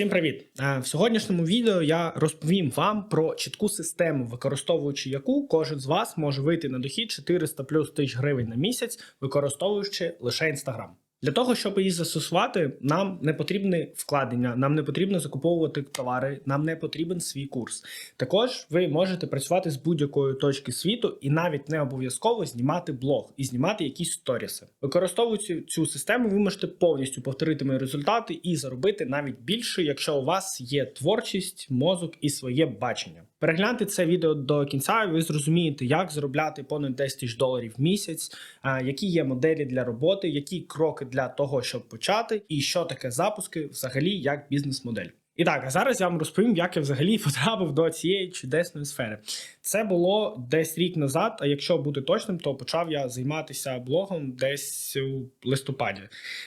Всім привіт! Е, В сьогоднішньому відео я розповім вам про чітку систему, використовуючи яку кожен з вас може вийти на дохід 400 плюс тисяч гривень на місяць, використовуючи лише Instagram. Для того, щоб її застосувати, нам не потрібні вкладення, нам не потрібно закуповувати товари, нам не потрібен свій курс. Також ви можете працювати з будь-якої точки світу і навіть не обов'язково знімати блог і знімати якісь сторіси. Використовуючи цю систему, ви можете повністю повторити мої результати і заробити навіть більше, якщо у вас є творчість, мозок і своє бачення. Перегляньте це відео до кінця, і ви зрозумієте, як заробляти понад 10 тисяч доларів в місяць, які є моделі для роботи, які кроки для того, щоб почати, і що таке запуски взагалі як бізнес-модель. І так, а зараз я вам розповім, як я взагалі потрапив до цієї чудесної сфери. Це було десь рік назад. А якщо бути точним, то почав я займатися блогом десь у листопаді.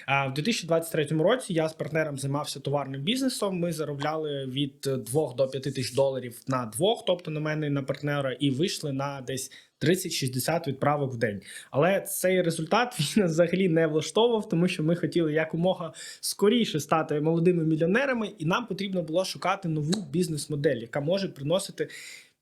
А в 2023 році я з партнером займався товарним бізнесом. Ми заробляли від 2 до 5 тисяч доларів на двох, тобто на мене і на партнера, і вийшли на десь 30-60 відправок в день. Але цей результат він взагалі не влаштовував, тому що ми хотіли якомога скоріше стати молодими мільйонерами, і нам потрібно було шукати нову бізнес-модель, яка може приносити.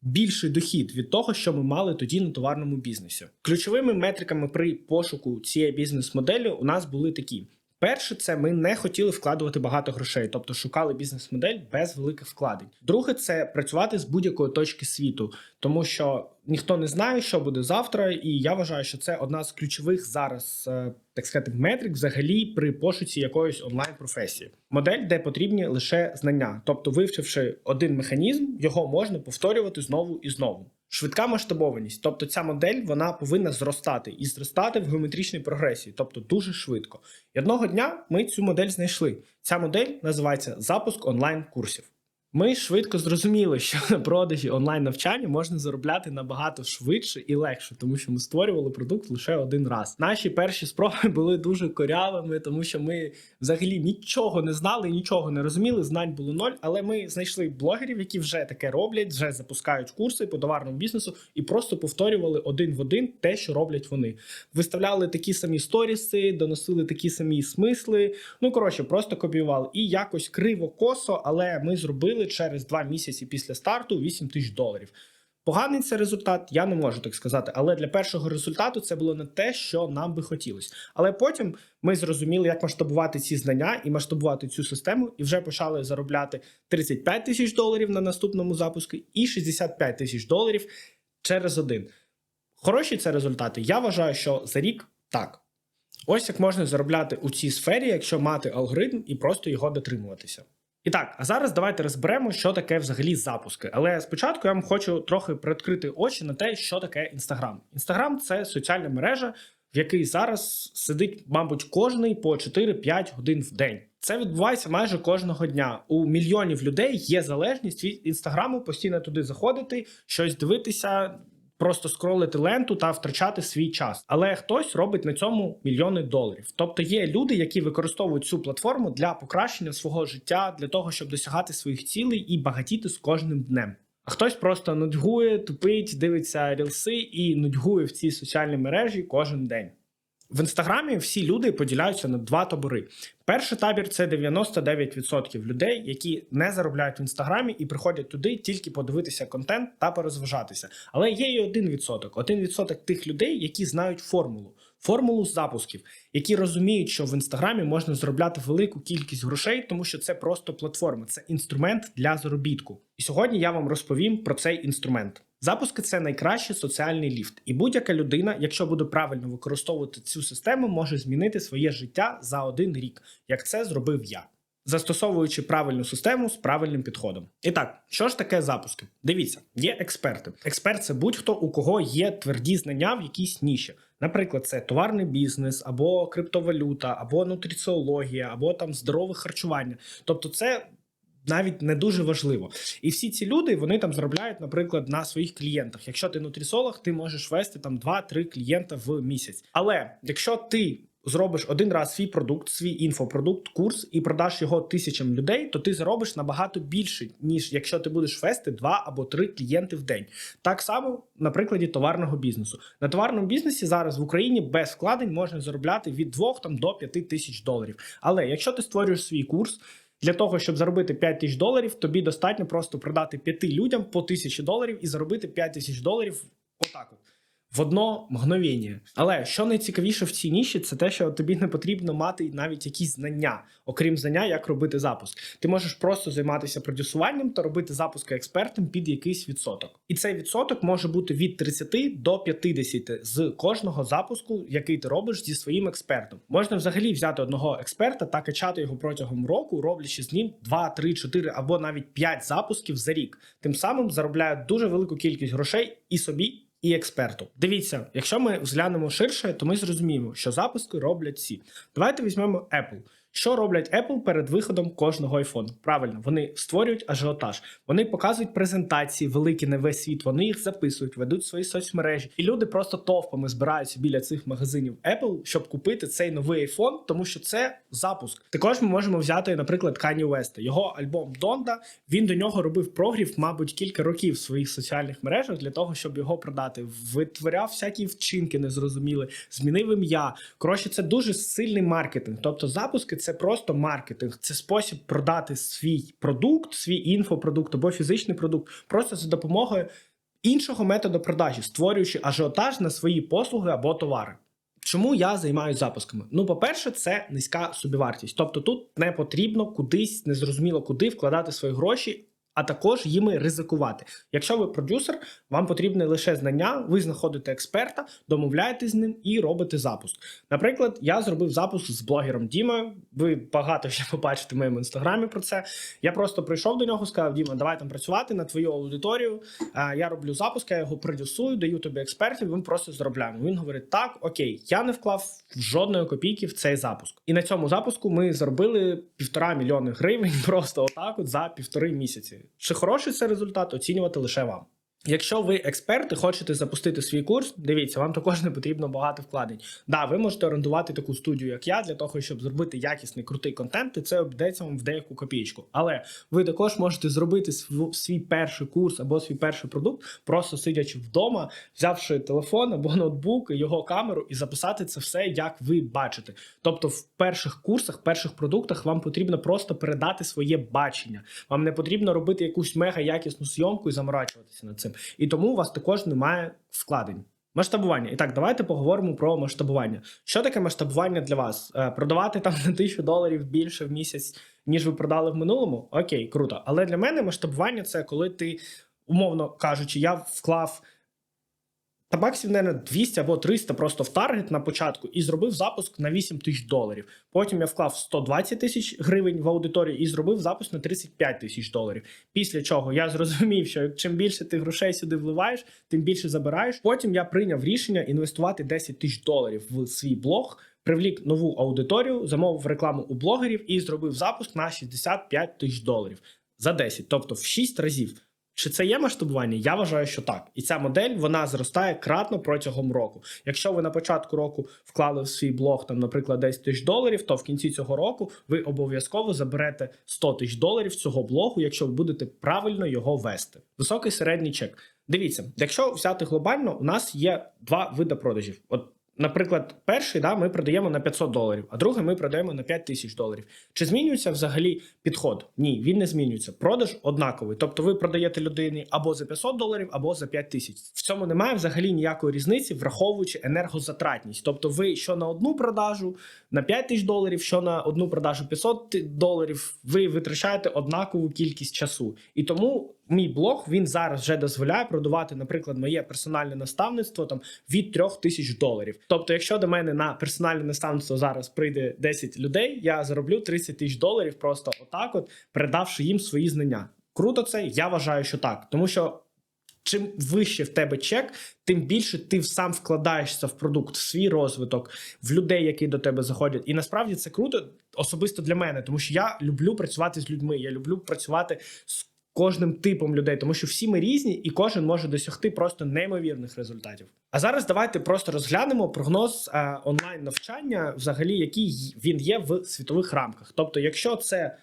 Більший дохід від того, що ми мали тоді на товарному бізнесі. Ключовими метриками при пошуку цієї бізнес-моделі у нас були такі: перше, це ми не хотіли вкладувати багато грошей, тобто шукали бізнес-модель без великих вкладень. Друге, це працювати з будь-якої точки світу, тому що ніхто не знає, що буде завтра, і я вважаю, що це одна з ключових зараз, е, так сказати, метрик взагалі при пошуці якоїсь онлайн професії. Модель, де потрібні лише знання, тобто, вивчивши один механізм, його можна повторювати знову і знову. Швидка масштабованість, тобто ця модель вона повинна зростати і зростати в геометричній прогресії, тобто дуже швидко. І одного дня ми цю модель знайшли. Ця модель називається запуск онлайн курсів. Ми швидко зрозуміли, що на продажі онлайн навчання можна заробляти набагато швидше і легше, тому що ми створювали продукт лише один раз. Наші перші спроби були дуже корявими, тому що ми взагалі нічого не знали, нічого не розуміли. Знань було ноль. Але ми знайшли блогерів, які вже таке роблять, вже запускають курси по товарному бізнесу і просто повторювали один в один те, що роблять вони. Виставляли такі самі сторіси, доносили такі самі смисли. Ну коротше, просто копіювали і якось криво косо, але ми зробили через два місяці після старту 8 тисяч доларів. Поганий це результат, я не можу так сказати. Але для першого результату це було не те, що нам би хотілося. Але потім ми зрозуміли, як масштабувати ці знання і масштабувати цю систему, і вже почали заробляти 35 тисяч доларів на наступному запуску і 65 тисяч доларів через один. Хороші це результати. Я вважаю, що за рік так. Ось як можна заробляти у цій сфері, якщо мати алгоритм і просто його дотримуватися. І так, а зараз давайте розберемо, що таке взагалі запуски. Але спочатку я вам хочу трохи приоткрити очі на те, що таке Інстаграм. Інстаграм це соціальна мережа, в якій зараз сидить, мабуть, кожний по 4-5 годин в день. Це відбувається майже кожного дня. У мільйонів людей є залежність від інстаграму, постійно туди заходити, щось дивитися. Просто скролити ленту та втрачати свій час, але хтось робить на цьому мільйони доларів. Тобто є люди, які використовують цю платформу для покращення свого життя, для того, щоб досягати своїх цілей і багатіти з кожним днем. А хтось просто нудьгує, тупить, дивиться рілси і нудьгує в цій соціальній мережі кожен день. В інстаграмі всі люди поділяються на два табори. Перший табір це 99% людей, які не заробляють в інстаграмі і приходять туди тільки подивитися контент та порозважатися. Але є і один відсоток. Один відсоток тих людей, які знають формулу. Формулу запусків, які розуміють, що в інстаграмі можна заробляти велику кількість грошей, тому що це просто платформа, це інструмент для заробітку. І сьогодні я вам розповім про цей інструмент. Запуски це найкращий соціальний ліфт, і будь-яка людина, якщо буде правильно використовувати цю систему, може змінити своє життя за один рік, як це зробив я. Застосовуючи правильну систему з правильним підходом. І так, що ж таке запуски? Дивіться, є експерти. Експерт це будь-хто, у кого є тверді знання в якійсь ніші. Наприклад, це товарний бізнес, або криптовалюта, або нутриціологія, або там здорове харчування. Тобто, це навіть не дуже важливо. І всі ці люди вони там заробляють, наприклад, на своїх клієнтах. Якщо ти нутрісолог, ти можеш вести там 2-3 клієнта в місяць. Але якщо ти зробиш один раз свій продукт, свій інфопродукт, курс і продаш його тисячам людей, то ти заробиш набагато більше, ніж якщо ти будеш вести два або три клієнти в день. Так само на прикладі товарного бізнесу. На товарному бізнесі зараз в Україні без вкладень можна заробляти від 2 там, до 5 тисяч доларів. Але якщо ти створюєш свій курс, Для того, щоб заробити 5 тисяч доларів, тобі достатньо просто продати 5 людям по тисячі доларів і заробити 5 тисяч доларів отак от. В одно мгновення. Але що найцікавіше в цій ніші, це те, що тобі не потрібно мати навіть якісь знання, окрім знання, як робити запуск. Ти можеш просто займатися продюсуванням та робити запуски експертом під якийсь відсоток. І цей відсоток може бути від 30 до 50 з кожного запуску, який ти робиш зі своїм експертом. Можна взагалі взяти одного експерта та качати його протягом року, роблячи з ним 2, 3, 4 або навіть 5 запусків за рік. Тим самим заробляють дуже велику кількість грошей і собі і експерту. Дивіться, якщо ми взглянемо ширше, то ми зрозуміємо, що запуски роблять всі. Давайте візьмемо Apple. Що роблять Apple перед виходом кожного iPhone? Правильно, вони створюють ажіотаж, вони показують презентації великі на весь світ, вони їх записують, ведуть свої соцмережі, і люди просто товпами збираються біля цих магазинів Apple, щоб купити цей новий iPhone, тому що це запуск. Також ми можемо взяти, наприклад, Kanye West. Його альбом Donda, Він до нього робив прогрів, мабуть, кілька років в своїх соціальних мережах для того, щоб його продати. Витворяв всякі вчинки незрозуміли, змінив ім'я. Коротше, це дуже сильний маркетинг. Тобто, запуски це просто маркетинг, це спосіб продати свій продукт, свій інфопродукт або фізичний продукт, просто за допомогою іншого методу продажі, створюючи ажіотаж на свої послуги або товари. Чому я займаюся запусками? Ну, по-перше, це низька собівартість. Тобто тут не потрібно кудись незрозуміло куди вкладати свої гроші, а також їми ризикувати. Якщо ви продюсер, вам потрібне лише знання, ви знаходите експерта, домовляєтесь з ним і робите запуск. Наприклад, я зробив запуск з блогером Дімою. Ви багато ще побачите в моєму інстаграмі про це. Я просто прийшов до нього, сказав: Діма, давай там працювати на твою аудиторію. Я роблю запуск, я його продюсую, даю тобі експертів. Ми просто заробляємо. Він говорить: так, окей, я не вклав жодної копійки в цей запуск. І на цьому запуску ми заробили півтора мільйони гривень просто отак, от за півтори місяці. Чи хороший це результат, оцінювати лише вам. Якщо ви експерт і хочете запустити свій курс, дивіться, вам також не потрібно багато вкладень. Да, ви можете орендувати таку студію, як я, для того, щоб зробити якісний крутий контент, і це обійдеться вам в деяку копійку. Але ви також можете зробити свій перший курс або свій перший продукт, просто сидячи вдома, взявши телефон або ноутбук, його камеру і записати це все, як ви бачите. Тобто, в перших курсах, перших продуктах вам потрібно просто передати своє бачення. Вам не потрібно робити якусь мега якісну зйомку і заморачуватися над цим. І тому у вас також немає вкладень. Масштабування. І так, давайте поговоримо про масштабування. Що таке масштабування для вас? Е, Продавати там на тисячу доларів більше в місяць, ніж ви продали в минулому? Окей, круто. Але для мене масштабування це коли ти, умовно кажучи, я вклав та баксів, мабуть, 200 або 300 просто в таргет на початку і зробив запуск на 8 тисяч доларів. Потім я вклав 120 тисяч гривень в аудиторію і зробив запуск на 35 тисяч доларів. Після чого я зрозумів, що чим більше ти грошей сюди вливаєш, тим більше забираєш. Потім я прийняв рішення інвестувати 10 тисяч доларів в свій блог. Привлік нову аудиторію, замовив рекламу у блогерів і зробив запуск на 65 тисяч доларів за 10, тобто в 6 разів. Чи це є масштабування? Я вважаю, що так. І ця модель вона зростає кратно протягом року. Якщо ви на початку року вклали в свій блог, там, наприклад, 10 тисяч доларів, то в кінці цього року ви обов'язково заберете 100 тисяч доларів цього блогу, якщо ви будете правильно його вести. Високий середній чек. Дивіться, якщо взяти глобально, у нас є два види продажів. От Наприклад, перший да, ми продаємо на 500 доларів, а другий ми продаємо на 5 тисяч доларів. Чи змінюється взагалі підход? Ні, він не змінюється. Продаж однаковий. Тобто ви продаєте людині або за 500 доларів, або за 5 тисяч. В цьому немає взагалі ніякої різниці, враховуючи енергозатратність. Тобто, ви що на одну продажу на 5 тисяч доларів, що на одну продажу 500 доларів, ви витрачаєте однакову кількість часу. І тому мій блог він зараз вже дозволяє продавати, наприклад, моє персональне наставництво там від 3 тисяч доларів. Тобто, якщо до мене на персональне наставництво зараз прийде 10 людей, я зароблю 30 тисяч доларів просто отак, от передавши їм свої знання. Круто це, я вважаю, що так, тому що. Чим вище в тебе чек, тим більше ти сам вкладаєшся в продукт, в свій розвиток, в людей, які до тебе заходять. І насправді це круто, особисто для мене, тому що я люблю працювати з людьми. Я люблю працювати з кожним типом людей, тому що всі ми різні, і кожен може досягти просто неймовірних результатів. А зараз давайте просто розглянемо прогноз е, онлайн навчання, взагалі, який він є в світових рамках. Тобто, якщо це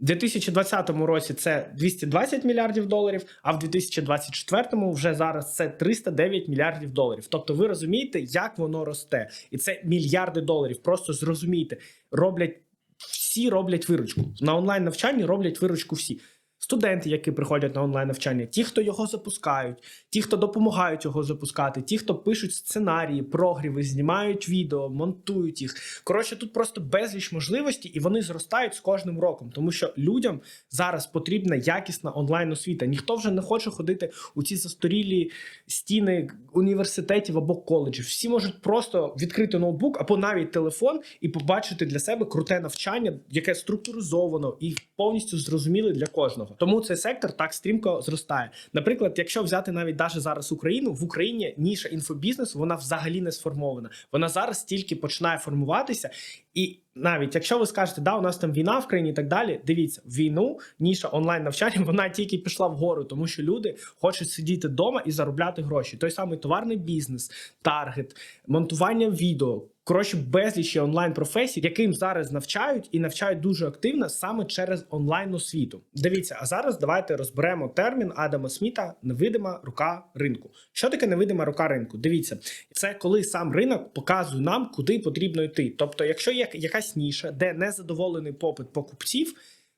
в 2020 році це 220 мільярдів доларів, а в 2024 вже зараз це 309 мільярдів доларів. Тобто, ви розумієте, як воно росте, і це мільярди доларів. Просто зрозумійте, роблять всі роблять виручку. На онлайн навчанні роблять виручку всі. Студенти, які приходять на онлайн навчання, ті, хто його запускають, ті, хто допомагають його запускати, ті, хто пишуть сценарії, прогріви, знімають відео, монтують їх. Коротше, тут просто безліч можливостей, і вони зростають з кожним роком, тому що людям зараз потрібна якісна онлайн освіта. Ніхто вже не хоче ходити у ці застарілі стіни університетів або коледжів. Всі можуть просто відкрити ноутбук або навіть телефон і побачити для себе круте навчання, яке структуризовано і повністю зрозуміле для кожного. Тому цей сектор так стрімко зростає. Наприклад, якщо взяти навіть даже зараз Україну, в Україні ніша інфобізнесу вона взагалі не сформована. Вона зараз тільки починає формуватися, і навіть якщо ви скажете, да, у нас там війна в країні і так далі. Дивіться, війну ніша онлайн навчання вона тільки пішла вгору, тому що люди хочуть сидіти вдома і заробляти гроші. Той самий товарний бізнес, таргет, монтування відео. Коротше, безліч онлайн професій, яким зараз навчають і навчають дуже активно саме через онлайн освіту. Дивіться, а зараз давайте розберемо термін Адама Сміта невидима рука ринку. Що таке невидима рука ринку? Дивіться, це коли сам ринок показує нам, куди потрібно йти. Тобто, якщо є якась ніша, де незадоволений попит покупців.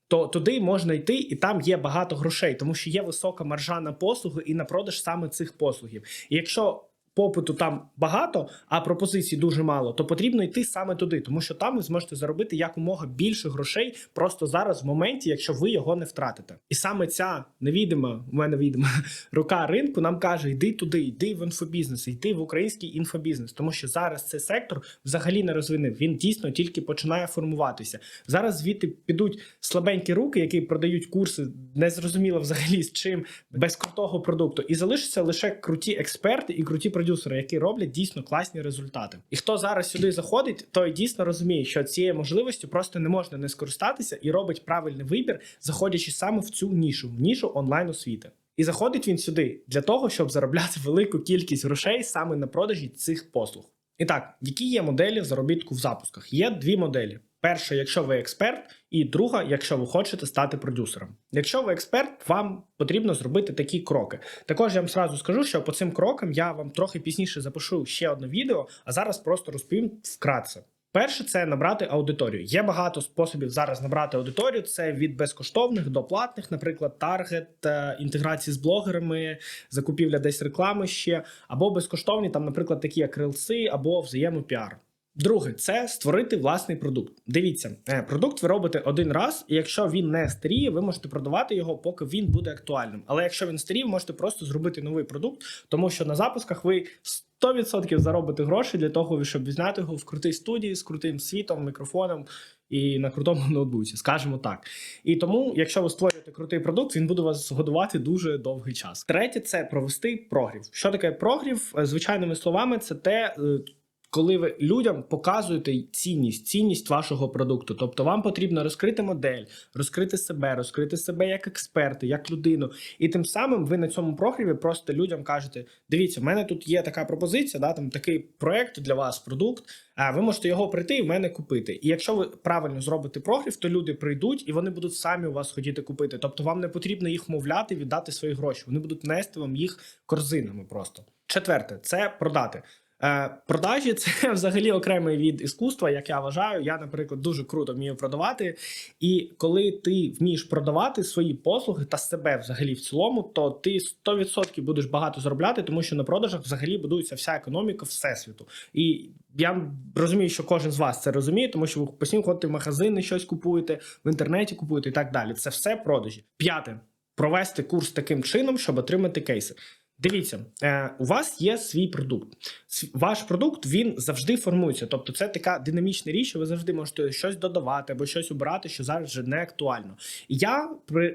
То туди можна йти, і там є багато грошей, тому що є висока маржа на послуги і на продаж саме цих послугів. І якщо попиту там багато, а пропозицій дуже мало, то потрібно йти саме туди, тому що там ви зможете заробити якомога більше грошей просто зараз, в моменті, якщо ви його не втратите. І саме ця невідома, у мене відома рука ринку нам каже: йди туди, йди в інфобізнес, йди в український інфобізнес, тому що зараз цей сектор взагалі не розвинив. Він дійсно тільки починає формуватися. Зараз звідти підуть слабенькі руки, які продають курси, незрозуміло взагалі з чим без крутого продукту, і залишаться лише круті експерти і круті продюсери, які роблять дійсно класні результати. І хто зараз сюди заходить, той дійсно розуміє, що цією можливістю просто не можна не скористатися і робить правильний вибір, заходячи саме в цю нішу, в нішу онлайн освіти. І заходить він сюди для того, щоб заробляти велику кількість грошей саме на продажі цих послуг. І так, які є моделі заробітку в запусках? Є дві моделі. Перша, якщо ви експерт, і друга, якщо ви хочете стати продюсером. Якщо ви експерт, вам потрібно зробити такі кроки. Також я вам сразу скажу, що по цим крокам я вам трохи пізніше запишу ще одне відео, а зараз просто розповім вкратце. Перше, це набрати аудиторію. Є багато способів зараз набрати аудиторію. Це від безкоштовних до платних, наприклад, таргет, е, інтеграції з блогерами, закупівля десь реклами ще, або безкоштовні, там, наприклад, такі як рилси, або взаємопіар. Друге, це створити власний продукт. Дивіться, е, продукт ви робите один раз, і якщо він не старіє, ви можете продавати його, поки він буде актуальним. Але якщо він старіє, ви можете просто зробити новий продукт, тому що на запусках ви 100% заробите гроші для того, щоб відзняти його в крутій студії з крутим світом, мікрофоном і на крутому ноутбуці, скажімо так. І тому, якщо ви створюєте крутий продукт, він буде вас годувати дуже довгий час. Третє це провести прогрів. Що таке прогрів? Е, Звичайними словами, це те. Коли ви людям показуєте цінність, цінність вашого продукту, тобто вам потрібно розкрити модель, розкрити себе, розкрити себе як експерти, як людину, і тим самим ви на цьому прогріві просто людям кажете: дивіться, в мене тут є така пропозиція, да, там такий проект для вас, продукт. А ви можете його прийти і в мене купити. І якщо ви правильно зробите прогрів, то люди прийдуть і вони будуть самі у вас хотіти купити. Тобто вам не потрібно їх вмовляти, віддати свої гроші. Вони будуть нести вам їх корзинами. Просто четверте це продати. Е, Продажі це взагалі окремий від іскусства, як я вважаю. Я, наприклад, дуже круто вмію продавати. І коли ти вмієш продавати свої послуги та себе взагалі в цілому, то ти 100% будеш багато заробляти, тому що на продажах взагалі будується вся економіка всесвіту. І я розумію, що кожен з вас це розуміє, тому що ви постійно ходите в магазини, щось купуєте, в інтернеті купуєте і так далі. Це все продажі. П'яте провести курс таким чином, щоб отримати кейси. Дивіться, е, у вас є свій продукт. Ваш продукт він завжди формується. Тобто, це така динамічна річ, що ви завжди можете щось додавати або щось обирати, що зараз вже не актуально. Я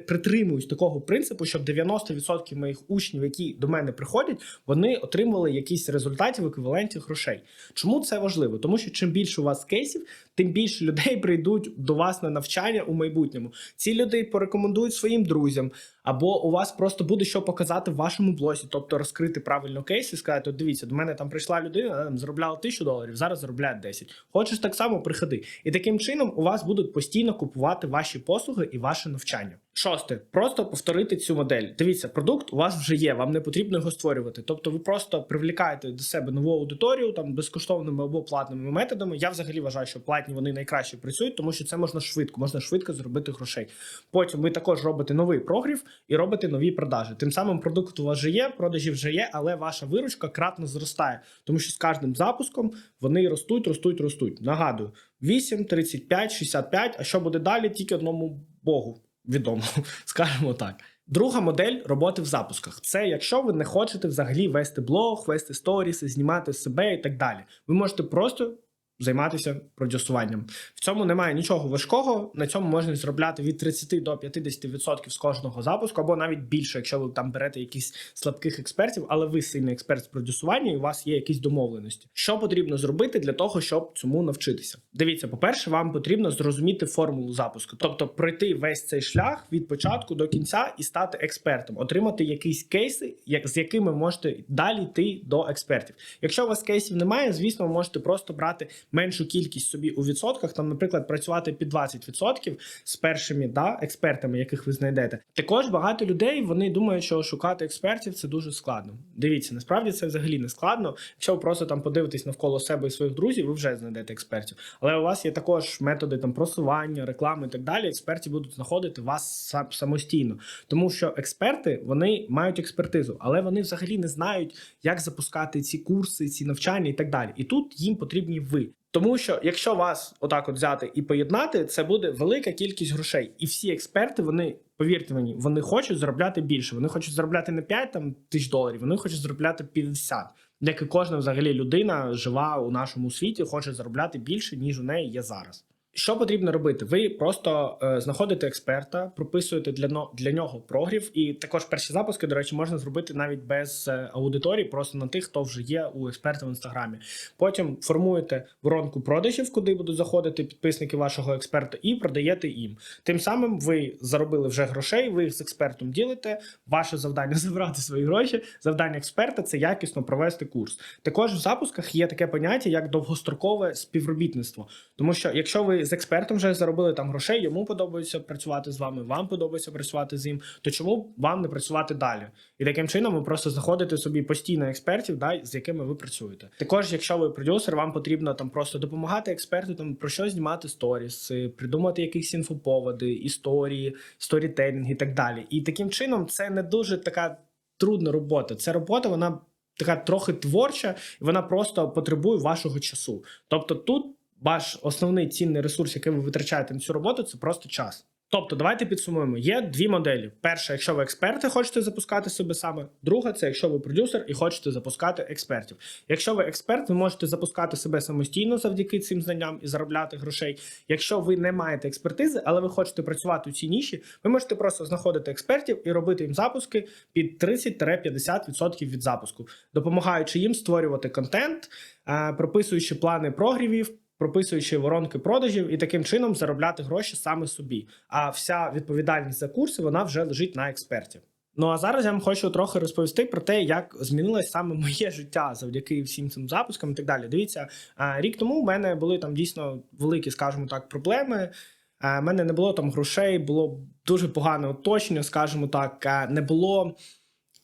притримуюсь такого принципу, щоб 90% моїх учнів, які до мене приходять, вони отримали якісь результати в еквіваленті грошей. Чому це важливо? Тому що чим більше у вас кейсів, тим більше людей прийдуть до вас на навчання у майбутньому. Ці люди порекомендують своїм друзям. Або у вас просто буде що показати в вашому блозі, тобто розкрити правильно кейс і сказати: от дивіться, до мене там прийшла людина, там заробляла тисячу доларів, зараз заробляє 10. Хочеш так само приходи. І таким чином у вас будуть постійно купувати ваші послуги і ваше навчання. Шосте, просто повторити цю модель. Дивіться, продукт у вас вже є, вам не потрібно його створювати. Тобто, ви просто привлікаєте до себе нову аудиторію там безкоштовними або платними методами. Я взагалі вважаю, що платні вони найкраще працюють, тому що це можна швидко, можна швидко зробити грошей. Потім ви також робите новий прогрів і робите нові продажі. Тим самим продукт у вас вже є, продажі вже є, але ваша виручка кратно зростає, тому що з кожним запуском вони ростуть, ростуть, ростуть. Нагадую, 8, 35, 65, А що буде далі? Тільки одному Богу відомо, скажімо так. Друга модель роботи в запусках це якщо ви не хочете взагалі вести блог, вести сторіси, знімати себе і так далі. Ви можете просто займатися продюсуванням. В цьому немає нічого важкого. На цьому можна зробляти від 30 до 50% з кожного запуску, або навіть більше, якщо ви там берете якісь слабких експертів, але ви сильний експерт з продюсування, і у вас є якісь домовленості. Що потрібно зробити для того, щоб цьому навчитися? Дивіться, по-перше, вам потрібно зрозуміти формулу запуску, тобто пройти весь цей шлях від початку до кінця і стати експертом, отримати якісь кейси, як з якими можете далі йти до експертів. Якщо у вас кейсів немає, звісно, ви можете просто брати меншу кількість собі у відсотках, там, наприклад, працювати під 20% з першими да, експертами, яких ви знайдете. Також багато людей вони думають, що шукати експертів це дуже складно. Дивіться, насправді це взагалі не складно. Якщо ви просто там подивитесь навколо себе і своїх друзів, ви вже знайдете експертів. Але у вас є також методи там просування, реклами і так далі. Експерти будуть знаходити вас сам самостійно, тому що експерти вони мають експертизу, але вони взагалі не знають, як запускати ці курси, ці навчання і так далі. І тут їм потрібні ви. Тому що якщо вас отак от взяти і поєднати, це буде велика кількість грошей. І всі експерти, вони повірте мені, вони хочуть заробляти більше. Вони хочуть заробляти не 5 там, тисяч доларів, вони хочуть заробляти 50. Як і кожна взагалі людина жива у нашому світі, хоче заробляти більше, ніж у неї є зараз. Що потрібно робити? Ви просто е, знаходите експерта, прописуєте для для нього прогрів, і також перші запуски, до речі, можна зробити навіть без е, аудиторії, просто на тих, хто вже є у експерта в інстаграмі. Потім формуєте воронку продажів, куди будуть заходити підписники вашого експерта, і продаєте їм. Тим самим ви заробили вже грошей, ви їх з експертом ділите. Ваше завдання забрати свої гроші. Завдання експерта це якісно провести курс. Також в запусках є таке поняття як довгострокове співробітництво, тому що якщо ви з експертом вже заробили там грошей, йому подобається працювати з вами, вам подобається працювати з ним, то чому вам не працювати далі? І таким чином ви просто знаходите собі постійно експертів, да, з якими ви працюєте. Також, якщо ви продюсер, вам потрібно там просто допомагати експерту там про що знімати сторіс, придумати якісь інфоповоди, історії, сторітелінг і так далі. І таким чином це не дуже така трудна робота. Це робота, вона така трохи творча, і вона просто потребує вашого часу. Тобто тут ваш основний цінний ресурс, який ви витрачаєте на цю роботу, це просто час. Тобто, давайте підсумуємо: є дві моделі: перша, якщо ви експерти хочете запускати себе саме. Друга це якщо ви продюсер і хочете запускати експертів. Якщо ви експерт, ви можете запускати себе самостійно завдяки цим знанням і заробляти грошей. Якщо ви не маєте експертизи, але ви хочете працювати у цій ніші, ви можете просто знаходити експертів і робити їм запуски під 30-50% від запуску, допомагаючи їм створювати контент, е, прописуючи плани прогрівів прописуючи воронки продажів і таким чином заробляти гроші саме собі. А вся відповідальність за курси вона вже лежить на експертів. Ну а зараз я вам хочу трохи розповісти про те, як змінилось саме моє життя завдяки всім цим запускам і так далі. Дивіться, рік тому в мене були там дійсно великі, скажімо так, проблеми. У мене не було там грошей, було дуже погане оточення, скажімо так, не було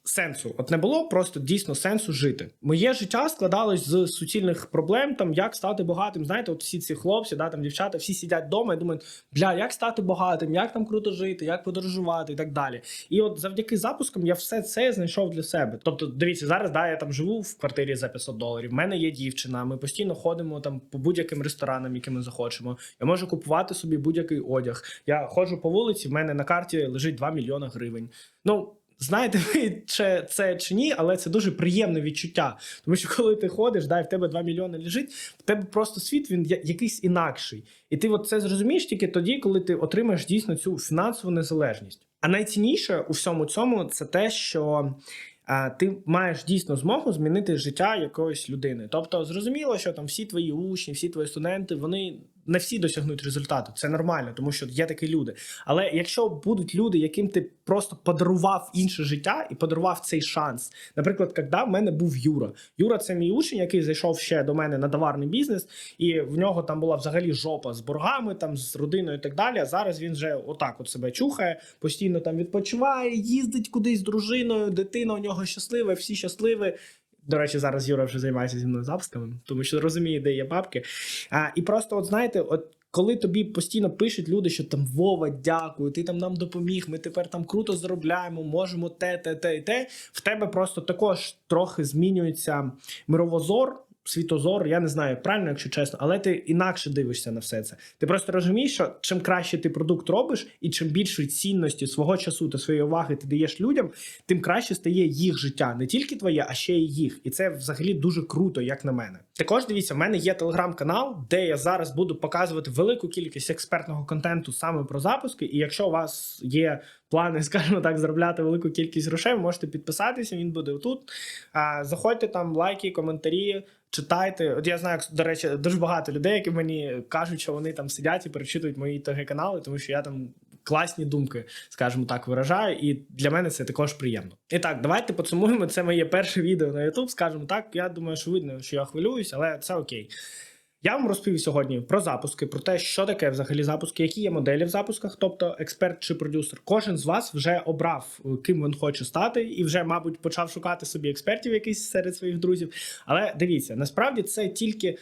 сенсу. От не було просто дійсно сенсу жити. Моє життя складалось з суцільних проблем, там як стати багатим. Знаєте, от всі ці хлопці, да, там дівчата, всі сидять вдома і думають, бля, як стати багатим, як там круто жити, як подорожувати і так далі. І от завдяки запускам я все це знайшов для себе. Тобто, дивіться, зараз да, я там живу в квартирі за 500 доларів. в мене є дівчина. Ми постійно ходимо там по будь-яким ресторанам, які ми захочемо. Я можу купувати собі будь-який одяг. Я ходжу по вулиці, в мене на карті лежить 2 мільйони гривень. Ну. Знаєте ви чи це чи ні, але це дуже приємне відчуття. Тому що коли ти ходиш, да, і в тебе 2 мільйони лежить, в тебе просто світ він якийсь інакший. І ти от це зрозумієш тільки тоді, коли ти отримаєш дійсно цю фінансову незалежність. А найцінніше у всьому цьому це те, що ти маєш дійсно змогу змінити життя якоїсь людини. Тобто, зрозуміло, що там всі твої учні, всі твої студенти, вони не всі досягнуть результату. Це нормально, тому що є такі люди. Але якщо будуть люди, яким ти просто подарував інше життя і подарував цей шанс. Наприклад, коли в мене був Юра. Юра, це мій учень, який зайшов ще до мене на товарний бізнес, і в нього там була взагалі жопа з боргами, там з родиною і так далі. А зараз він вже отак от себе чухає, постійно там відпочиває, їздить кудись з дружиною, дитина у нього щаслива, всі щасливі. До речі, зараз Юра вже займається зі мною запусками, тому що розуміє, де є бабки. А, і просто, от знаєте, от коли тобі постійно пишуть люди, що там Вова, дякую, ти там нам допоміг, ми тепер там круто заробляємо, можемо те, те, те і те. В тебе просто також трохи змінюється мировозор. Світозор, я не знаю, правильно, якщо чесно, але ти інакше дивишся на все це. Ти просто розумієш, що чим краще ти продукт робиш, і чим більшої цінності свого часу та своєї уваги ти даєш людям, тим краще стає їх життя, не тільки твоє, а ще й їх. І це взагалі дуже круто, як на мене. Також дивіться, в мене є телеграм-канал, де я зараз буду показувати велику кількість експертного контенту саме про запуски. І якщо у вас є плани, скажімо так, заробляти велику кількість грошей, можете підписатися. Він буде тут. Заходьте там, лайки, коментарі. Читайте, от я знаю, до речі, дуже багато людей, які мені кажуть, що вони там сидять і перечитують мої ТГ канали, тому що я там класні думки, скажімо так, виражаю, і для мене це також приємно. І так, давайте підсумуємо. Це моє перше відео на YouTube. Скажімо так, я думаю, що видно, що я хвилююсь, але це окей. Я вам розповів сьогодні про запуски, про те, що таке взагалі запуски, які є моделі в запусках, тобто експерт чи продюсер. Кожен з вас вже обрав, е, ким він хоче стати, і вже, мабуть, почав шукати собі експертів якийсь серед своїх друзів. Але дивіться, насправді це тільки.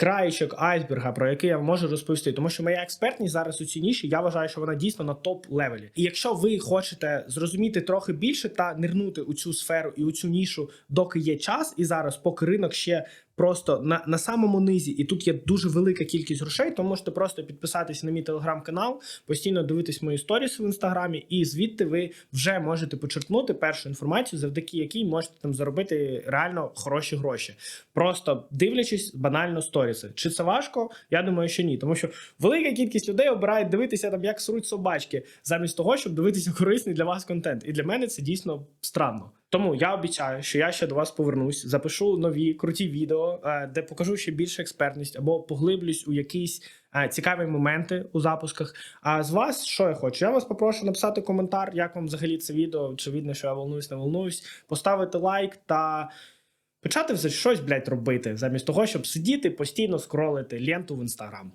Краєчок айсберга, про який я можу розповісти, тому що моя експертність зараз у цій ніші, я вважаю, що вона дійсно на топ левелі. І якщо ви хочете зрозуміти трохи більше та нирнути у цю сферу і у цю нішу, доки є час, і зараз, поки ринок ще просто на, на самому низі, і тут є дуже велика кількість грошей, то можете просто підписатися на мій телеграм-канал, постійно дивитись мої сторіси в інстаграмі, і звідти ви вже можете почерпнути першу інформацію, завдяки якій можете там заробити реально хороші гроші. Просто дивлячись банально сторіси. Чи це важко? Я думаю, що ні, тому що велика кількість людей обирають дивитися там, як сруть собачки, замість того, щоб дивитися корисний для вас контент. І для мене це дійсно странно. Тому я обіцяю, що я ще до вас повернусь, запишу нові круті відео, е, де покажу ще більше експертність або поглиблюсь у якісь е, цікаві моменти у запусках. А з вас що я хочу? Я вас попрошу написати коментар, як вам взагалі це відео, чи видно, що я волнуюсь, не волнуюсь, поставити лайк та почати вже щось, блядь, робити, замість того, щоб сидіти постійно скролити ленту в інстаграм.